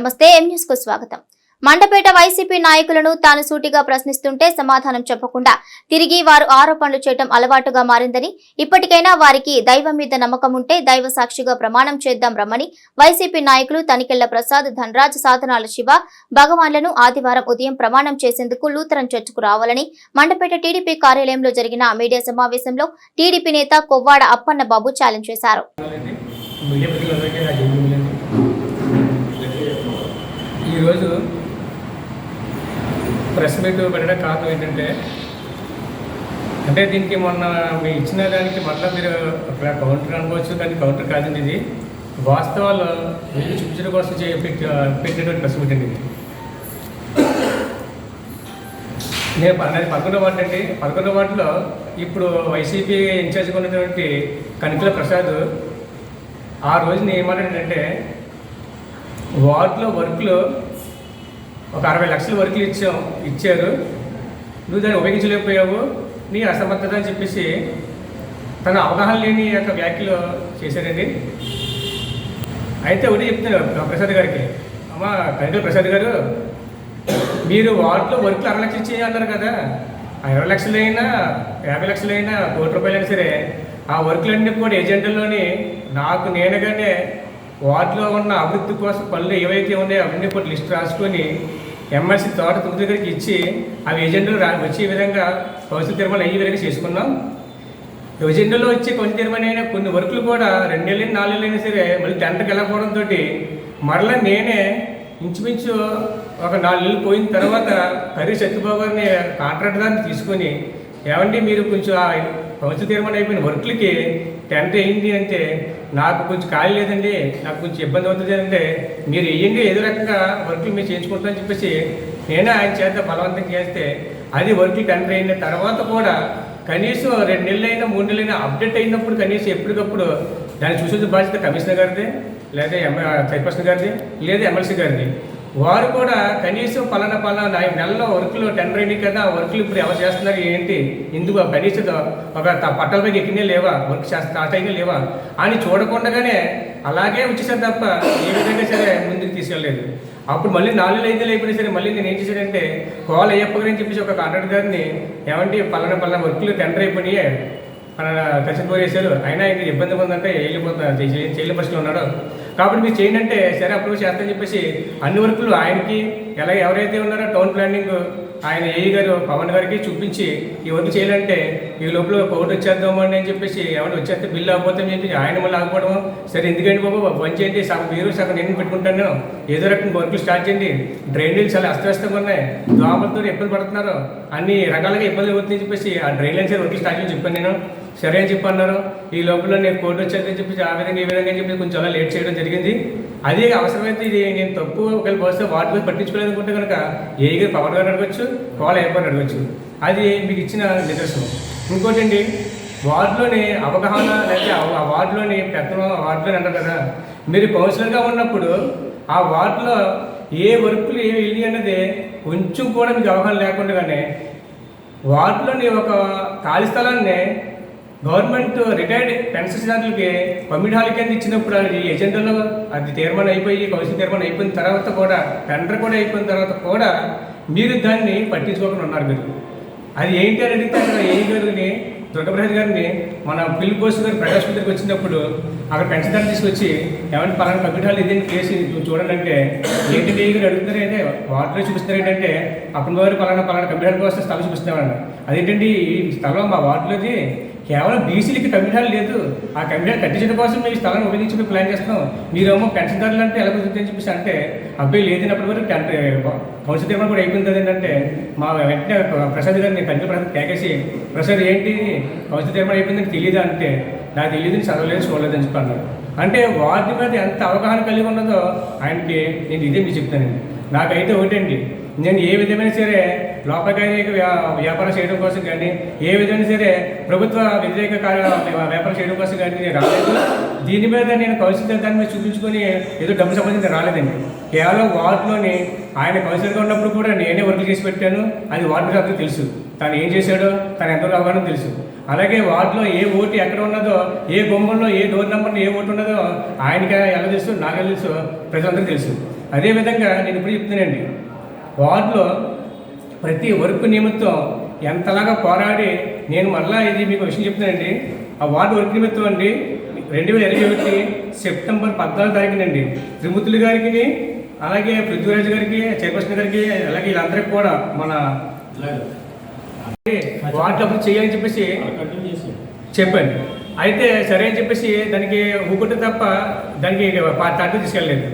నమస్తే ఎం న్యూస్కు స్వాగతం. మండపేట వైసీపీ నాయకులను తాను సూటిగా ప్రశ్నిస్తుంటే సమాధానం చెప్పకుండా తిరిగి వారు ఆరోపణలు చేయడం అలవాటుగా మారిందని ఇప్పటికైనా వారికి దైవం మీద నమ్మకం ఉంటే దైవ సాక్షిగా ప్రమాణం చేద్దాం రమ్మని వైసీపీ నాయకులు తనికెళ్ళ ప్రసాద్ ధనరాజ్ సాధనాల శివ భగవాన్లను ఆదివారం ఉదయం ప్రమాణం చేసేందుకు లూథరన్ చర్చకు రావాలని మండపేట టీడీపీ కార్యాలయంలో జరిగిన మీడియా సమావేశంలో టీడీపీ నేత కొవ్వాడ అప్పన్న బాబు ఛాలెంజ్ చేశారు అండి మీడియా ప్రతినిధులందరికీ నా జన్మదినండి ఈరోజు ప్రెస్ మీట్ పెట్టడం కారణం ఏంటంటే అంటే దీనికి మొన్న మీ ఇచ్చిన దానికి మళ్ళీ మీరు అక్కడ కౌంటర్ అనుకోవచ్చు కానీ కౌంటర్ కాదండి ఇది. వాస్తవాలు మీరు చూపించడం కోసం చే పెట్టినటువంటి ప్రెస్ మీట్ అండి ఇది. నేను పన్నెండు పదకొండో వార్డు అండి. పదకొండో వార్డులో ఇప్పుడు వైసీపీ ఇన్ఛార్జ్గా ఉన్నటువంటి కనికల ప్రసాద్ ఆ రోజున ఏమన్నాడంటే వార్డులో వర్క్లు ఒక అరవై లక్షల వర్క్లు ఇచ్చాం ఇచ్చారు. నువ్వు దాన్ని ఉపయోగించలేకపోయావు నీ అసమర్థత అని చెప్పేసి తన అవగాహన లేని యొక్క వ్యాఖ్యలు చేశారండి అయితే ఒకటి చెప్తున్నాను ప్రసాద్ గారికి. అమ్మ కనికల ప్రసాద్ గారు మీరు వార్డులో వర్క్లు అరవై లక్షలు ఇచ్చేయి అన్నారు కదా. ఆ ఇరవై లక్షలైనా యాభై లక్షలైనా కోటి రూపాయలైనా సరే ఆ వర్క్లన్నీ కూడా ఏజెండాలోని నాకు నేనుగానే వార్డులో ఉన్న అభివృద్ధి కోసం పనులు ఏవైతే ఉన్నాయో అవన్నీ కూడా లిస్ట్ రాసుకొని ఎమ్మెల్సీ తోట తుమ్మిది దగ్గరికి ఇచ్చి ఆ ఏజెండాలు రా వచ్చే విధంగా కౌన్సిల్ తీర్మానం అయ్యే విధంగా చేసుకున్నాం. ఎజెండాలో వచ్చే కొంచెం తీర్మానం కొన్ని వర్కులు కూడా రెండేళ్ళైనా నాలుగేళ్ళైనా సరే మళ్ళీ టెంటర్కి వెళ్ళకపోవడంతో మరలా నేనే ఇంచుమించు ఒక నాలుగు పోయిన తర్వాత కర్రీ సత్యబాబు గారిని కాంట్రాక్ట్ దాన్ని తీసుకొని ఏమంటే మీరు కొంచెం ప్రభుత్వ తీర్మానం అయిపోయిన వర్క్లకి టెంట్ వేయండి అంటే నాకు కొంచెం ఖాళీ లేదండి నాకు కొంచెం ఇబ్బంది అవుతుంది అంటే మీరు వేయండి ఏదో రకంగా వర్క్లు మీరు చేయించుకుంటామని చెప్పేసి నేనే ఆయన చేత బలవంతం చేస్తే అది వర్క్లు టెండర్ అయిన తర్వాత కూడా కనీసం రెండు నెలలైనా మూడు నెలలైనా అప్డేట్ అయినప్పుడు కనీసం ఎప్పటికప్పుడు దాన్ని చూసే బాధ్యత కమిషనర్ గారిది లేదా ఎమ్మె చైర్పర్సన్ గారిది లేదా ఎమ్మెల్సీ గారిది. వారు కూడా కనీసం పలానా పలానా ఐదు నెలలో వర్క్లు టెండర్ అయినాయి కదా ఆ ఇప్పుడు ఎవరు చేస్తున్నారు ఏంటి? ఎందుకు కనీసం ఒక పట్టల పైకి ఎక్కినే లేవా? వర్క్ స్టార్ట్ అయినా లేవా? అని చూడకుండానే అలాగే వచ్చేసారు తప్ప ఏ విధంగా సరే ముందుకు తీసుకెళ్ళలేదు. అప్పుడు మళ్ళీ నాలుగు ఐదు అయిపోయినా సరే మళ్ళీ నేను ఏం చేశానంటే కోల అయ్యప్ప గారు అని చెప్పేసి ఒక కాంట్రాక్ట్ గారిని ఏమంటే పలానా పలానా వర్క్లు టెండర్ అయిపోయినాయి మన దర్శన కోరేశారు అయినా ఇంకా ఇబ్బంది ఉందంటే వెళ్ళిపోతా చేయలేని పరిస్థితిలో ఉన్నాడు కాబట్టి మీరు చేయండి అంటే సరే అప్రూవ్ చేస్తానని చెప్పేసి అన్ని వర్కులు ఆయనకి ఎలా ఎవరైతే ఉన్నారో టౌన్ ప్లానింగ్ ఆయన ఏఈ గారు పవన్ గారికి చూపించి ఈ వర్క్ చేయాలంటే ఈ లోపల కోర్టు వచ్చేద్దాము అని చెప్పేసి ఎవరు వచ్చేస్తే బిల్లు అవ్వకపోతే చెప్పి ఆయన మళ్ళీ ఆగిపోవడం సరే ఎందుకండి బాబు? పని చేయండి సగం మీరు సగం నేను పెట్టుకుంటాను. ఏదో రకం వర్కులు స్టార్ట్ చేయండి. డ్రైనేజ్ చాలా అస్తవ్యస్తంగా ఉన్నాయి. దోమలతో ఇబ్బంది పడుతున్నారు? అన్ని రకాలుగా ఇబ్బంది అవుతుందని చెప్పేసి ఆ డ్రైన్ లైన్స్ వర్క్ స్టార్ట్ చేయని చెప్పాను నేను. సరే అని చెప్పి అన్నారు. ఈ లోపల నేను కోర్టు వచ్చేదని చెప్పి ఆ విధంగా ఈ విధంగా అని చెప్పి కొంచెం అలా లేట్ చేయడం జరిగింది. అదే అవసరమైతే ఇది నేను తప్పు ఒకవేళ పోస్తే వాటి మీద పట్టించుకోలేదు అనుకుంటే కనుక ఏ గారు పవన్ గారు అడగచ్చు కోల అయిపోయి అడగచ్చు. అది మీకు ఇచ్చిన నిదర్శనం. ఇంకోటి అండి వార్డులోని అవగాహన లేకపోతే ఆ- వార్డులోని పెద్ద వార్డులోని అంటారు కదా. మీరు కౌన్సిలర్గా ఉన్నప్పుడు ఆ వార్డులో ఏ వర్కులు ఏమి వెళ్ళి అన్నది కొంచెం కూడా మీకు అవగాహన లేకుండానే వార్డులోని ఒక ఖాళీ స్థలాన్ని గవర్నమెంట్ రిటైర్డ్ పెన్షన్దారులకి కమ్యూనిటీ హాల్ కింద ఇచ్చినప్పుడు అది ఎజెండాలో అది తీర్మానం అయిపోయి కౌన్సిల్ తీర్మానం అయిపోయిన తర్వాత కూడా టెండర్ కూడా అయిపోయిన తర్వాత కూడా మీరు దాన్ని పట్టించుకోకుండా ఉన్నారు మీరు. అది ఏంటి అని అడిగితే అక్కడ ఏ గారిని దుర్గప్రసాద్ గారిని మన పిల్లి బోస్ గారు ప్రకాష్ దగ్గరికి వచ్చినప్పుడు అక్కడ పెన్షన్దారు తీసుకొచ్చి ఏమంటే పలానా కమ్యూనిటీ హాల్ ఇదేంటి కేసు? చూడండి అంటే ఏంటి ఏ గారు అడుగుతారు అంటే వాటర్ చూపిస్తారు ఏంటంటే అప్పుడు వారు పలానా పలానా కమ్యూనిటీ కోసం స్థలం చూపిస్తామన్న అదేంటండి ఈ స్థలం మా వార్డులోది? కేవలం బీసీలకి కమిషన్ లేదు. ఆ కమిషన్ కట్టించడం కోసం మేము ఈ స్థలాన్ని ఉపయోగించి ప్లాన్ చేస్తున్నాం. మీరేమో ధరలు అంటే ఎలా కుదురుతుందని చెప్పేసి అంటే అబ్బాయి లేదినప్పటి వరకు టెంట్ కౌన్సిల్ తీర్మానం కూడా అయిపోయింది ఏంటంటే మా వెంటనే ప్రసాద్ గారిని కంటి ప్రసాద్ కేకేసి ప్రసాద్ ఏంటి? కౌన్సిల్ తీర్మానం అయిపోయిందని తెలియదా అంటే నాకు తెలియదు నేను చదవలేదు చూడలేదని చెప్పి అన్నారు. అంటే వాటి మీద ఎంత అవగాహన కలిగి ఉన్నదో ఆయనకి నేను ఇదే మీకు చెప్తానండి. నాకైతే ఒకటండి. నేను ఏ విధమైన సరే లోపకార్యక వ్యాపారం చేయడం కోసం కానీ ఏ విధంగా సరే ప్రభుత్వ వ్యతిరేక వ్యాపారం చేయడం కోసం కానీ నేను రాలేదు. దీని మీద నేను కౌన్సిలర్ దాని మీద చూపించుకొని ఏదో డబ్బు సంబంధించి రాలేదండి. కేవలం వార్డులోని ఆయన కౌన్సిలర్గా ఉన్నప్పుడు కూడా నేనే వర్క్ చేసి పెట్టాను. అది వార్డు అందరూ తెలుసు. తను ఏం చేశాడో తను ఎంతో అవగాహన తెలుసు. అలాగే వార్డులో ఏ ఓటు ఎక్కడ ఉన్నదో ఏ గుమ్మంలో ఏ డోర్ నెంబర్లో ఏ ఓటు ఉన్నదో ఆయనకి ఎలా తెలుసు నాకు ఎలా తెలుసు ప్రజలందరూ తెలుసు. అదేవిధంగా నేను ఇప్పుడు చెప్తున్నానండి. వార్డులో ప్రతి వర్క్ నిమిత్తం ఎంతలాగా పోరాడి నేను మళ్ళా ఇది మీకు విషయం చెప్తానండి ఆ వార్డు వర్క్ నిమిత్తం అండి రెండు వేల ఇరవై ఒకటి సెప్టెంబర్ పద్నాలుగు తారీఖునండి. త్రిమూర్తులు గారికి అలాగే పృథ్వీరాజ్ గారికి చైర్పర్సన్ గారికి అలాగే వీళ్ళందరికీ కూడా మన వార్డు అప్పుడు చేయాలని చెప్పేసి చెప్పండి. అయితే సరే అని చెప్పేసి దానికి ఊకుంటే తప్ప దానికి పార్టీ తీసుకెళ్ళలేదు.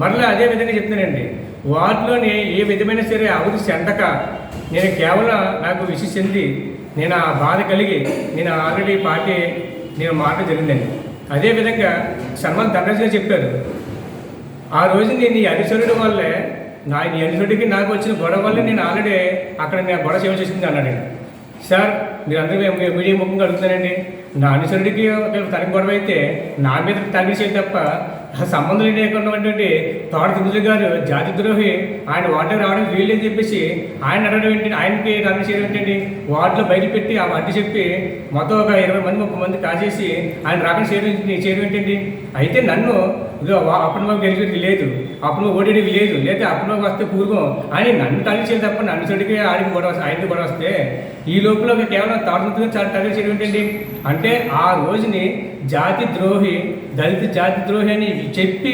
మరలా అదే విధంగా చెప్తున్నానండి. వాటిలోనే ఏ విధమైన సరే అవధి చెందక నేను కేవలం నాకు విసి చెంది నేను ఆ బాధ కలిగి నేను ఆల్రెడీ పార్టీ నేను మాట జరిగిందండి. అదేవిధంగా సన్మాన్ ధనరాజు చెప్పారు. ఆ రోజు నేను ఈ అనుసరుడు వల్లే నా ఈ అనుసరుడికి నాకు వచ్చిన గొడవ వల్లే నేను ఆల్రెడీ అక్కడ నేను గొడవ సేవ చేసింది అన్నాడు సార్ మీరు అందరూ మీడియా ముఖంగా అడుగుతానండి నా అనుసరుడికి తనకి గొడవ అయితే నా మీద తండ్రి చేయి తప్ప సంబంధం లేకున్నటువంటి తోట తిరుగులు గారు జాతి ద్రోహి ఆయన వాటర్ రావడం వీళ్ళని చెప్పేసి ఆయన అడగడం ఏంటి ఆయనకి తండ్రి చేయడం ఏంటండి? వార్డులో బయట పెట్టి ఆ అడ్డు చెప్పి మొత్తం ఒక ఇరవై మంది ముప్పై మంది కాజేసి ఆయన రాకుండా చేయడం చేయడం ఏంటండి? అయితే నన్ను ఇదో వా- అప్పుడు మాకు గెలిచేది లేదు. అప్పుడు ఓడేది లేదు. లేదా అప్పుడు మాకు వస్తే పూర్వం ఆయన నన్ను తల్లి చేయదు తప్ప నన్ను చెడికి ఆడికి గొడవ వస్తే ఆయనకి గొడవ వస్తే ఈ లోపల కేవలం కేవలం తాడుతుగా చాలా తల్లి చేయడం ఏంటండి? అంటే ఆ రోజుని జాతి ద్రోహి దళిత జాతి ద్రోహి అని చెప్పి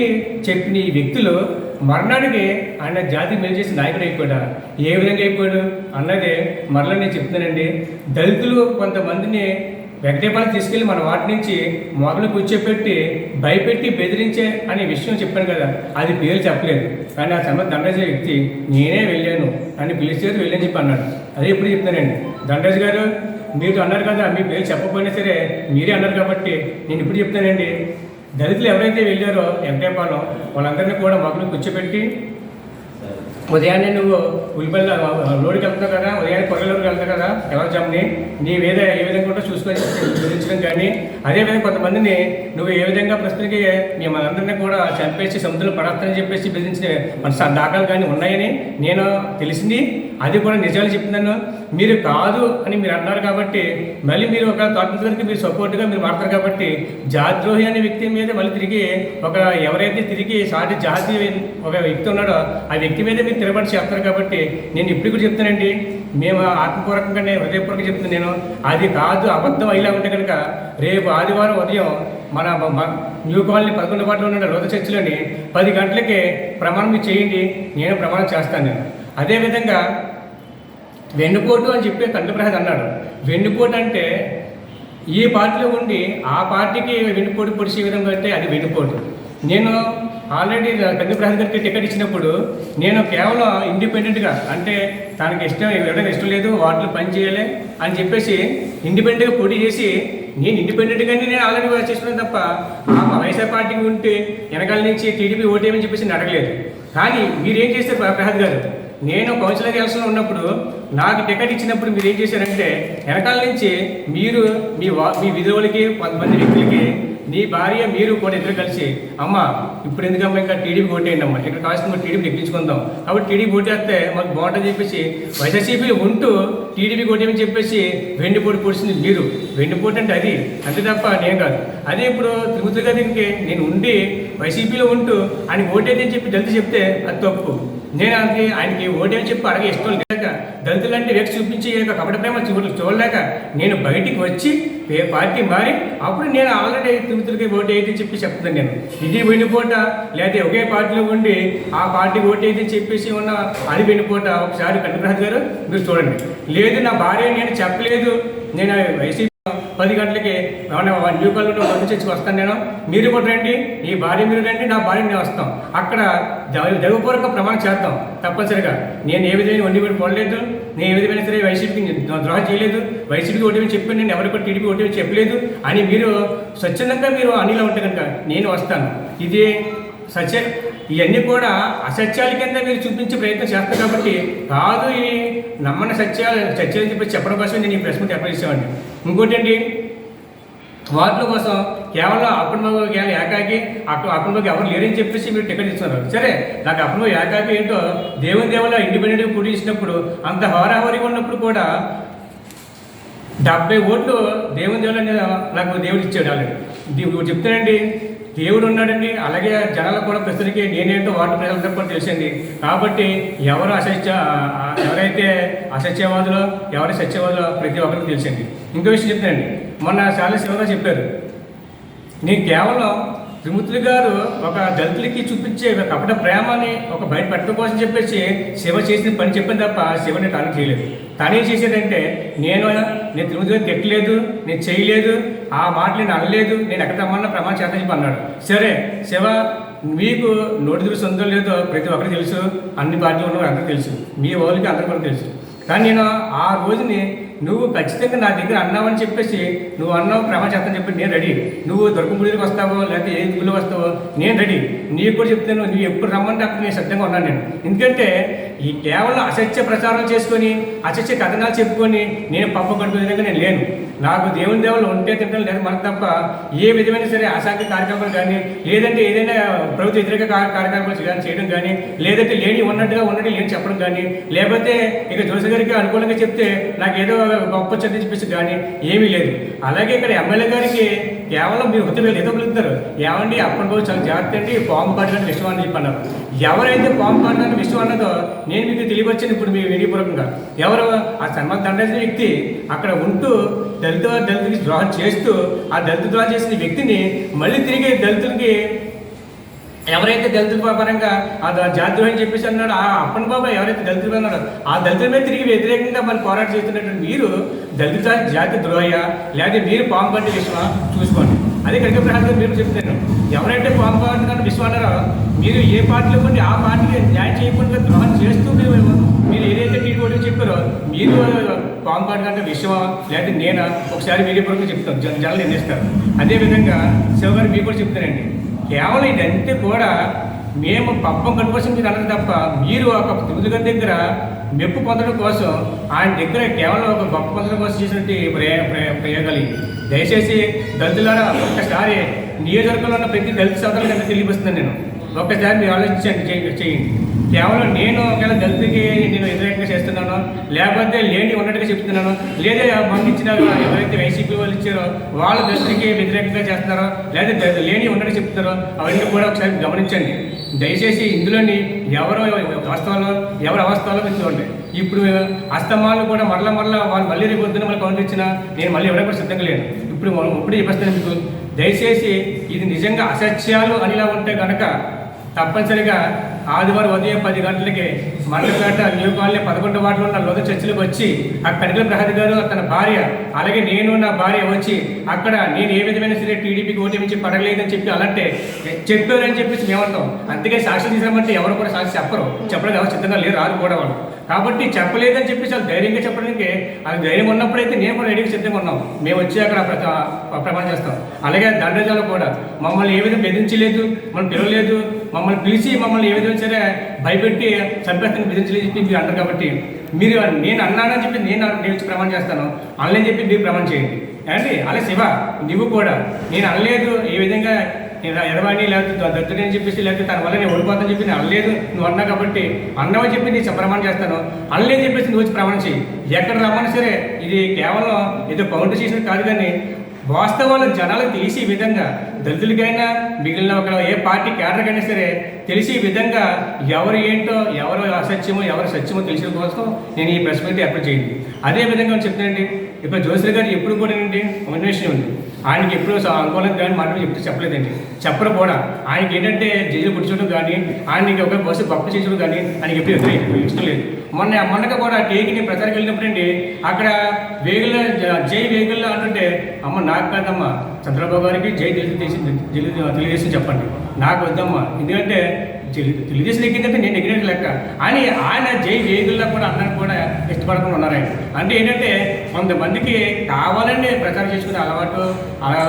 చెప్పిన ఈ వ్యక్తులు మరణానికి ఆయన జాతి మేలు చేసిన నాయకుడు అయిపోయాడు. ఏ విధంగా అయిపోయాడు? అన్నదే మరలా నేను చెప్తున్నానండి. దళితులు కొంతమందిని వెంకటేపాలెం తీసుకెళ్ళి మన వాటి నుంచి మొదలు కూర్చోపెట్టి భయపెట్టి బెదిరించే అనే విషయం చెప్పాను కదా. అది పేరు చెప్పలేదు. కానీ ఆ సమయం దండరాజు వ్యక్తి నేనే వెళ్ళాను అని పిలిచేది వెళ్ళని చెప్పి అన్నాడు. అదే ఇప్పుడు చెప్తానండి దండరాజు గారు మీరు అన్నారు కదా మీ పేరు చెప్పకపోయినా సరే మీరే అన్నారు కాబట్టి నేను ఇప్పుడు చెప్తానండి దళితులు ఎవరైతే వెళ్ళారో వెంకటేపాలెం వాళ్ళందరినీ కూడా మొదలు కూర్చోపెట్టి ఉదయాన్నే నువ్వు ఉల్లిపల్లి లోడికి వెళ్తావు కదా ఉదయాన్నే కొరలోకి వెళ్తావు కదా ఎవరు జమ్ని నీ ఏదో ఏ విధంగా ఉంటో చూసుకొని బెదిరించడం కానీ అదేవిధంగా కొంతమందిని నువ్వు ఏ విధంగా ప్రస్తుతానికి మేము కూడా చంపేసి సముద్రంలో పడతానని చెప్పేసి బెదిరించిన మన స- దాఖలు కానీ ఉన్నాయని నేను తెలిసింది. అది కూడా నిజాలు చెప్తున్నాను మీరు కాదు అని మీరు అన్నారు కాబట్టి మళ్ళీ మీరు ఒక తోటకి మీరు సపోర్ట్గా మీరు మారుతారు కాబట్టి జాద్రోహి అనే వ్యక్తి మీద మళ్ళీ తిరిగి ఒక ఎవరైతే తిరిగి సాటి జాతి ఒక వ్యక్తి ఉన్నాడో ఆ వ్యక్తి మీద మీరు తిరగబడి చేస్తారు కాబట్టి నేను ఇప్పుడు కూడా చెప్తానండి. మేము ఆత్మపూర్వకంగానే హృదయపూర్వకంగా చెప్తున్నాను నేను. అది కాదు అబద్ధం అయ్యేలా ఉంటే కనుక రేపు ఆదివారం ఉదయం మన న్యూ కాలనీ పదకొండు వాటిలో ఉన్న లోత చర్చిలోని పది గంటలకే ప్రమాణం చేయండి. నేను ప్రమాణం చేస్తాను నేను. అదేవిధంగా వెన్నుపోటు అని చెప్పి కంటిప్రసాద్ అన్నాడు. వెన్నుపోటు అంటే ఈ పార్టీలో ఉండి ఆ పార్టీకి వెన్నుపోటు పొడిచే విధంగా అయితే అది వెన్నుపోటు. నేను ఆల్రెడీ కందిప్రసాద్ గారికి టికెట్ ఇచ్చినప్పుడు నేను కేవలం ఇండిపెండెంట్గా అంటే తనకి ఇష్టం ఎవరైనా ఇష్టం లేదు వాటిలో పని చేయాలి అని చెప్పేసి ఇండిపెండెంట్గా పోటీ చేసి నేను ఇండిపెండెంట్గానే నేను ఆల్రెడీ చేస్తున్నాను తప్ప ఆ వైఎస్ఆర్ పార్టీకి ఉంటే వెనకాల నుంచి టీడీపీ ఓటేమని చెప్పేసి నేను అడగలేదు కానీ మీరేం చేస్తారు ప్రసాద్ గారు? నేను కౌన్సిలర్ ఎలక్షన్లో ఉన్నప్పుడు నాకు టికెట్ ఇచ్చినప్పుడు మీరు ఏం చేశారంటే వెనకాల నుంచి మీరు మీ వా మీ విధువులకి కొంతమంది వ్యక్తులకి నీ భార్య మీరు కూడా ఇద్దరు కలిసి అమ్మ ఇప్పుడు ఎందుకమ్మా ఇంకా టీడీపీ ఓటేయండి ఇక్కడ కావాల్సిన టీడీపీ ఎక్కించుకుందాం కాబట్టి టీడీపీ ఓటేస్తే మాకు బాగుంటుంది చెప్పేసి వైఎస్ఆర్సీపీ ఉంటూ టీడీపీ ఓటేయమని చెప్పేసి వెండిపోటు పొడిచింది మీరు. వెండిపోటు అంటే అది. అంతే తప్ప నేను కాదు. అదే ఇప్పుడు తిరుగుతుగా గారికి నేను ఉండి వైసీపీలో ఉంటూ ఆయన ఓటేదని చెప్పి జల్దీ చెప్తే అది తప్పు. నేను ఆయనకి ఆయనకి ఓటేమి చెప్పి అడగ ఇష్టం లేక దళితులు అంటే వ్యక్తి చూపించి ఈ కపట ప్రేమ చూడ చూడలేక నేను బయటికి వచ్చి పార్టీ మారి అప్పుడు నేను ఆల్రెడీ తిరుపతికి ఓటు వేయని చెప్పి చెప్తాను నేను. ఇది వెన్నుపోట లేదా ఒకే పార్టీలో ఉండి ఆ పార్టీ ఓటు వేయని చెప్పేసి ఉన్న అది వెన్నుపోట. ఒకసారి కంటిప్రసాద్ గారు మీరు చూడండి. లేదు నా భార్య నేను చెప్పలేదు. నేను వైసీపీ పది గంటలకి. న్యూ కాలనీలో వంట చర్చికి వస్తాను నేను. మీరు కూడా రండి. ఈ భార్య మీరు రండి నా భార్య నేను వస్తాం. అక్కడ దైవపూర్వక ప్రమాణం చేద్దాం తప్పనిసరిగా. నేను ఏ విధమైన వండి కూడా పోలేదు. నేను ఏ విధమైన సరే వైసీపీకి ద్రోహం చేయలేదు. వైసీపీకి ఓటేమని చెప్పాను నేను ఎవరికి టీడీపీ ఓటేమని చెప్పలేదు. అని మీరు స్వచ్ఛందంగా మీరు అనిలా ఉంటే కనుక నేను వస్తాను. ఇది సత్య ఇవన్నీ కూడా అసత్యాల కింద మీరు చూపించే ప్రయత్నం చేస్తారు కాబట్టి కాదు ఈ నమ్మని సత్యాలు సత్యాలు చెప్పి చెప్పడం కోసం నేను ఈ ప్రశ్న చెప్పేసేవాడిని ఇంకోటి అండి వార్డుల కోసం కేవలం అప్పుడు కేవలం ఏకాకి అప్పుడు ఎవరు లేరని చెప్పేసి మీరు టికెట్ ఇస్తున్నారు. సరే నాకు అప్పుడు ఏకాకి ఏంటో దేవుని దేవుల ఇండిపెండెంట్గా పోటీ ఇచ్చినప్పుడు అంత హోరాహోరీగా ఉన్నప్పుడు కూడా డెబ్బై ఓట్లు దేవుని దేవుడు నాకు దేవుడు ఇచ్చాడు వాళ్ళు చెప్తానండి. దేవుడు ఉన్నాడండి అలాగే జనాలు కూడా ప్రస్తుతానికి నేనేంటో వాటి ప్రజలందరూ కూడా తెలిసింది. కాబట్టి ఎవరు అసత్య ఎవరైతే అసత్యవాదులో ఎవరు సత్యవాదులో ప్రతి ఒక్కరికి తెలిసింది. ఇంకో విషయం చెప్తానండి. మొన్న చాలా శివగా చెప్పారు. నేను కేవలం త్రిమూర్తులు గారు ఒక దళితులకి చూపించే కపట ప్రేమని ఒక బయట పెట్టడం కోసం చెప్పేసి శివ చేసిన పని చెప్పాను తప్ప శివని తాను చేయలేదు. తానేం చేసేదంటే నేను నేను త్రిమూర్తి తిట్టలేదు నేను చేయలేదు ఆ మాటలు నేను అనలేదు నేను ఎక్కడ రమ్మన్నా ప్రమాణ చేత చెప్పి అన్నాడు. సరే శివ మీకు నోటి దృష్టి ఉందో లేదో ప్రతి ఒక్కరికి తెలుసు అన్ని పార్టీలు ఉన్న అందరికీ తెలుసు మీ వాళ్ళకి అందరికీ కూడా తెలుసు. కానీ నేను ఆ రోజుని నువ్వు ఖచ్చితంగా నా దగ్గర అన్నావని చెప్పేసి నువ్వు అన్నావు ప్రమాణ చేస్తాను చెప్పి నేను రెడీ. నువ్వు దొరకముడికి వస్తావో లేకపోతే ఏ గుళ్ళు వస్తావో నేను రెడీ. నీకు కూడా చెప్తాను నువ్వు ఎప్పుడు రమ్మంటే అప్పుడు నేను సిద్ధంగా ఉన్నాను నేను. ఎందుకంటే ఈ కేవలం అసత్య ప్రచారం చేసుకొని అసత్య కథనాలు చెప్పుకొని నేను పప్ప కడుపు విధంగా నేను లేను. నాకు దేవుని దేవుళ్ళు ఉంటే తింటాను లేదు మనకు తప్ప ఏ విధమైన సరే అశాంతి కార్యక్రమాలు కానీ లేదంటే ఏదైనా ప్రభుత్వ వ్యతిరేక కార్యక్రమాలు కానీ చేయడం కానీ లేదంటే లేని ఉన్నట్టుగా ఉన్నట్టు లేని చెప్పడం కానీ లేకపోతే ఇక జోసి గారికి అనుకూలంగా చెప్తే నాకు ఏదో గొప్ప చెడ్డ చెప్పేసి కానీ ఏమీ లేదు. అలాగే ఇక్కడ ఎమ్మెల్యే గారికి కేవలం మీరు ఉత్తర ఏదో పిలుస్తారు. ఏమండి అప్పటి రోజు చాలా జాగ్రత్త అండి పాము కాటడానికి విషయం అని చెప్పన్నారు. ఎవరైతే పాము కాటడానికి విషయం అన్నదో నేను మీకు తెలియవచ్చాను ఇప్పుడు మీ వీడియోపూర్వకంగా ఎవరు ఆ సన్మాన్ దండేసిన వ్యక్తి అక్కడ ఉంటూ దళిత దళితులకి ద్రోహం చేస్తూ ఆ దళిత ద్రోహం చేసిన వ్యక్తిని మళ్ళీ తిరిగి దళితులకి ఎవరైతే దళితుల పరంగా ఆ జాతీయం జాతిద్రోహం చెప్పేసి అన్నాడు ఆ అప్పని బాబా ఎవరైతే దళితులు అన్నాడు ఆ దళితుల మీద తిరిగి వ్యతిరేకంగా మరి పోరాటం చేస్తున్నటువంటి మీరు దళిత జాతి ద్రోహ లేకపోతే మీరు పాము కంటే విషయమా చూసుకోండి. అదే కనుక ప్రాంతం మీరు చెప్తాను ఎవరైతే పాము కంటే విషయం అన్నారో మీరు ఏ పార్టీలో ఉండి ఆ పార్టీకి న్యాయం చేయకుండా ద్రోహం చేస్తూ మీరు మీరు ఏదైతే టీ కోటి చెప్పారో మీరు పాము పాటు కంటే విషయమా లేకపోతే నేనా? ఒకసారి మీడియా పూర్వకంగా చెప్తాను జన జనాలు నిర్ణయిస్తారు అదేవిధంగా శివగారు మీరు కూడా చెప్తారండి. కేవలం ఇదంతా కూడా మేము పప్పం కట్టుకోసం మీరు అన్నది తప్ప మీరు ఒక తిరుమల దగ్గర మెప్పు పొందడం కోసం ఆయన దగ్గర కేవలం ఒక గొప్ప పొందడం కోసం చేసినట్టు ప్రయోగాలు. దయచేసి దళితులారా ఒక్కసారి నియోజకవర్గంలో ఉన్న ప్రతి దళిత సోదరులకు ఎంత తెలియపరుస్తున్నాను నేను. ఒక్కసారి మీరు ఆలోచించండి చేయండి. కేవలం నేను ఒకవేళ దళితులకి నేను వ్యతిరేకంగా చేస్తున్నాను లేకపోతే లేని ఉన్నట్టుగా చెప్తున్నాను లేదా మంది ఇచ్చిన ఎవరైతే వైసీపీ వాళ్ళు ఇచ్చారో వాళ్ళు దళితులకి వ్యతిరేకంగా చేస్తున్నారో లేదా లేని ఉన్నట్టు చెప్తున్నారో అవన్నీ కూడా ఒకసారి గమనించండి. దయచేసి ఇందులోని ఎవరు వాస్తవాలు ఎవరు అవస్థలో చూడండి. ఇప్పుడు అస్తమాలు కూడా మరల మరల వాళ్ళు మళ్ళీ రేపు పొద్దున మళ్ళీ కౌంటర్ ఇచ్చినా నేను మళ్ళీ ఎవరైనా కూడా సిద్ధంగా లేను. ఇప్పుడు మనం ఇప్పుడే చెప్పేస్తాను దయచేసి ఇది నిజంగా అసత్యాలు అనిలా ఉంటే కనుక తప్పనిసరిగా ఆదివారం ఉదయం పది గంటలకి మండలపేట న్యూ కాలనీ పదకొండు వాటిలో ఉన్న లోద చర్చిలకు వచ్చి ఆ కడిగల ప్రహరి గారు తన భార్య అలాగే నేను నా భార్య వచ్చి అక్కడ నేను ఏ విధమైన సరే టీడీపీకి ఓటు పడగలేదని చెప్పి అలాంటే చెప్పారని చెప్పేసి మేమంటాం అందుకే సాక్షి తీసామంటే ఎవరు కూడా సాక్షి చెప్పరు. చెప్పడానికి ఎవరు సిద్ధంగా లేరు రాదు కూడా వాళ్ళు. కాబట్టి చెప్పలేదని చెప్పేసి వాళ్ళు ధైర్యంగా చెప్పడానికి అది ధైర్యం ఉన్నప్పుడైతే నేను కూడా రెడీగా సిద్ధంగా ఉన్నాం. మేము వచ్చి అక్కడ ప్ర- ప్రమాణం చేస్తాం. అలాగే దండజాలు కూడా. మమ్మల్ని ఏ విధంగా బెదిరించలేదు మనం పిలవలేదు మమ్మల్ని పిలిచి మమ్మల్ని ఏ విధంగా సరే భయపెట్టి చంపేస్తాను బెదిరించలేదు చెప్పి మీరు అంటారు కాబట్టి మీరు నేను అన్నానని చెప్పి నేను నేను ప్రమాణం చేస్తాను. అనలేని చెప్పి మీరు ప్రమాణం చేయండి. ఏంటి అలా శివ నువ్వు కూడా. నేను అనలేదు ఏ విధంగా నేను ఎడవాణి లేకపోతే దత్తుడు అని చెప్పేసి లేకపోతే తన వల్ల నేను ఓడిపోతాను చెప్పి నేను అనలేదు. నువ్వు అన్నా కాబట్టి అన్నవని చెప్పి నేను ప్రమాణం చేస్తాను. అనలేని చెప్పేసి నువ్వు వచ్చి ప్రమాణం చేయి ఎక్కడ రమ్మని సరే ఇది కేవలం ఏదో కౌంటర్ చేసిన కాదు కానీ వాస్తవాలు జనాలకు తెలిసే విధంగా దళితులకైనా మిగిలిన ఒక ఏ పార్టీ క్యాడర్కైనా సరే తెలిసే విధంగా ఎవరు ఏంటో ఎవరు అసత్యమో ఎవరు సత్యమో తెలిసిన కోసం నేను ఈ ప్రెస్ మీట్ ఏర్పాటు చేయండి. అదే విధంగా చెప్తానండి ఇప్పుడు జోసరి గారు ఎప్పుడు కూడా ఏంటి అన్వేషణ ఉంది ఆయనకి ఎప్పుడూ అనుకోలేదు కానీ మాట చెప్తే చెప్పలేదండి చెప్పరు కూడా ఆయనకి ఏంటంటే జైలు పుట్టించడం కానీ ఆయనకి ఒక బస్సు గొప్ప చేసడం కానీ ఆయనకి ఎప్పుడు ఎదురు ఇష్టం లేదు మొన్న మొన్నక కూడా టేకిని ప్రచారం వెళ్ళినప్పుడండి అక్కడ వేగుల జై వేగుల అంటుంటే అమ్మ నాకు కాదమ్మా చంద్రబాబు గారికి జై తెలుగుదేశం తెలుగు తెలుగుదేశం చెప్పండి నాకు వద్దమ్మా ఎందుకంటే తెలుగుదేశం ఎక్కిందంటే నేను ఎగిరినట్టు లెక్క. అని ఆయన జై వేగుల్లా కూడా అందరికి కూడా ఇష్టపడకుండా ఉన్నారు ఆయన అంటే ఏంటంటే కొంతమందికి కావాలని ప్రచారం చేసుకునే అలవాటు అలా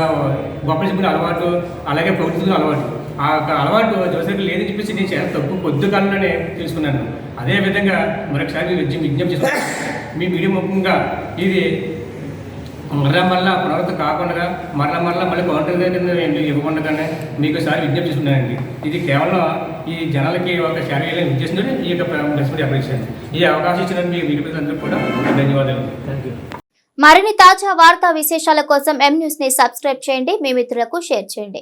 గొప్ప చెప్పుకునే అలవాటు అలాగే ప్రభుత్వం అలవాటు. ఆ యొక్క అలవాటు జోసరికి లేదని చెప్పేసి నేను చేత తప్పు పొద్దు కాలంలోనే తెలుసుకున్నాను. అదే విధంగా మరొకసారి విజ్ఞప్తి చేస్తున్నాను మీ మీడియా ముఖ్యంగా ఇది మరలా మరలా ప్రవర్తన కాకుండా మరలా మరలా మళ్ళీ కౌంటర్ దగ్గర ఇవ్వకుండానే మీకు సారి విజ్ఞప్తి చేస్తున్నానండి. ఇది కేవలం ఈ జనాలకి ఒక శారీరక ఉద్దేశంతో ఈ యొక్క ప్రెస్ మీట్ అప్లై చేశాను ఈ అవకాశం ఇచ్చిన మీ వీడియో అందరికీ కూడా ధన్యవాదాలు. మరిన్ని తాజా వార్తా విశేషాల కోసం ఎం న్యూస్ని సబ్స్క్రైబ్ చేయండి. మీ మిత్రులకు షేర్ చేయండి.